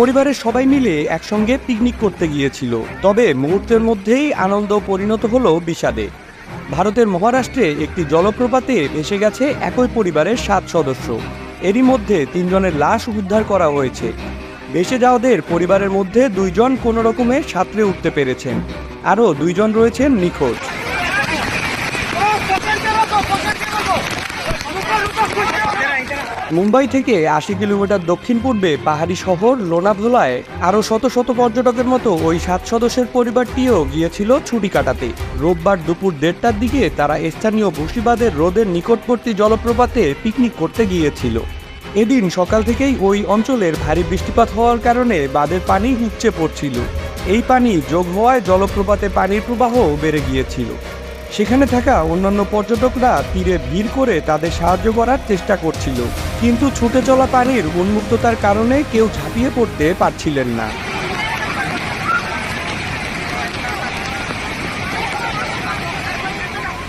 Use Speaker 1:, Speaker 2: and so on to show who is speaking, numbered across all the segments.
Speaker 1: পরিবারের সবাই মিলে একসঙ্গে পিকনিক করতে গিয়েছিল। তবে মুহূর্তের মধ্যেই আনন্দ পরিণত হলো বিষাদে। ভারতের মহারাষ্ট্রে একটি জলপ্রপাতে ভেসে গেছে একই পরিবারের সাত সদস্য। এরই মধ্যে তিনজনের লাশ উদ্ধার করা হয়েছে। ভেসে যাওয়াদের পরিবারের মধ্যে দুইজন কোনো রকমে সাঁতরে উঠতে পেরেছেন। আরও দুইজন রয়েছেন নিখোঁজ। মুম্বাই থেকে আশি কিলোমিটার দক্ষিণ পূর্বে পাহাড়ি শহর লোনাভোলায় আরও শত শত পর্যটকের মতো ওই সাত সদস্যের পরিবারটিও গিয়েছিল ছুটি কাটাতে। রোববার দুপুর দেড়টার দিকে তারা স্থানীয় বসিবাদের রোদের নিকটবর্তী জলপ্রপাতে পিকনিক করতে গিয়েছিল। এদিন সকাল থেকেই ওই অঞ্চলের ভারী বৃষ্টিপাত হওয়ার কারণে বাঁধের পানি উপচে পড়ছিল। এই পানি যোগ হওয়ায় জলপ্রপাতে পানির প্রবাহ বেড়ে গিয়েছিল। সেখানে থাকা অন্যান্য পর্যটকরা তীরে ভিড় করে তাদের সাহায্য করার চেষ্টা করছিল। কিন্তু ছুটে চলা পানির উন্মুক্ততার কারণে কেউ ঝাঁপিয়ে পড়তে পারছিলেন না।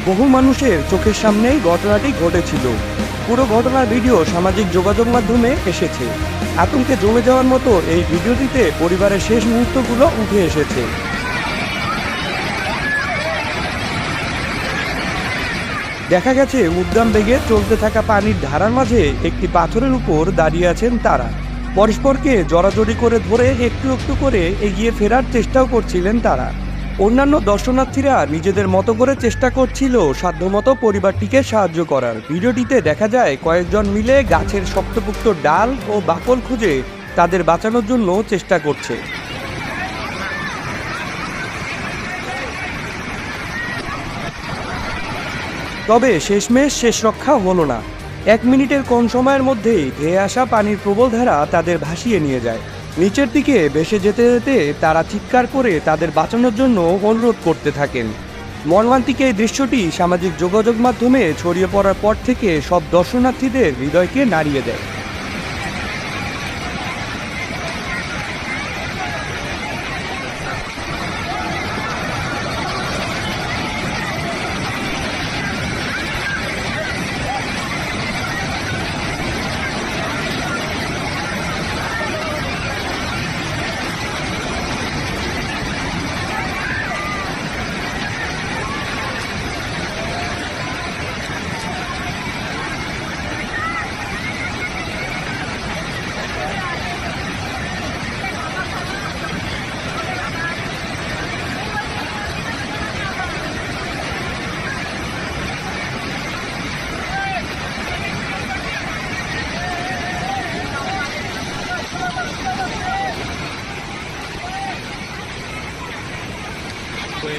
Speaker 1: বহু মানুষের চোখের সামনেই ঘটনাটি ঘটেছিল। পুরো ঘটনার ভিডিও সামাজিক যোগাযোগ মাধ্যমে এসেছে। আতঙ্কে জমে যাওয়ার মতো এই ভিডিওটিতে পরিবারের শেষ মুহূর্তগুলো উঠে এসেছে। দেখা গেছে, উদ্যান বেগে চলতে থাকা পানির ধারার মাঝে একটি পাথরের উপর দাঁড়িয়ে আছেন তারা। পরস্পরকে জড়াজড়ি করে ধরে একটু একটু করে এগিয়ে ফেরার চেষ্টাও করছিলেন তারা। অন্যান্য দর্শনার্থীরা নিজেদের মতো করে চেষ্টা করছিল সাধ্যমতো পরিবারটিকে সাহায্য করার। ভিডিওটিতে দেখা যায়, কয়েকজন মিলে গাছের শক্তপুক্ত ডাল ও বাকল খুঁজে তাদের বাঁচানোর জন্য চেষ্টা করছে। তবে শেষমেশ শেষ রক্ষা হলো না। এক মিনিটের কম সময়ের মধ্যেই ধেয়ে আসা পানির প্রবল ধারা তাদের ভাসিয়ে নিয়ে যায়। নিচের দিকে ভেসে যেতে যেতে তারা চিৎকার করে তাদের বাঁচানোর জন্য অনুরোধ করতে থাকেন। মর্মান্তিক এই দৃশ্যটি সামাজিক যোগাযোগ মাধ্যমে ছড়িয়ে পড়ার পর থেকে সব দর্শনার্থীদের হৃদয়কে নাড়িয়ে দেয়।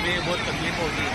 Speaker 2: भी बहुत तकलीफ़ होगी।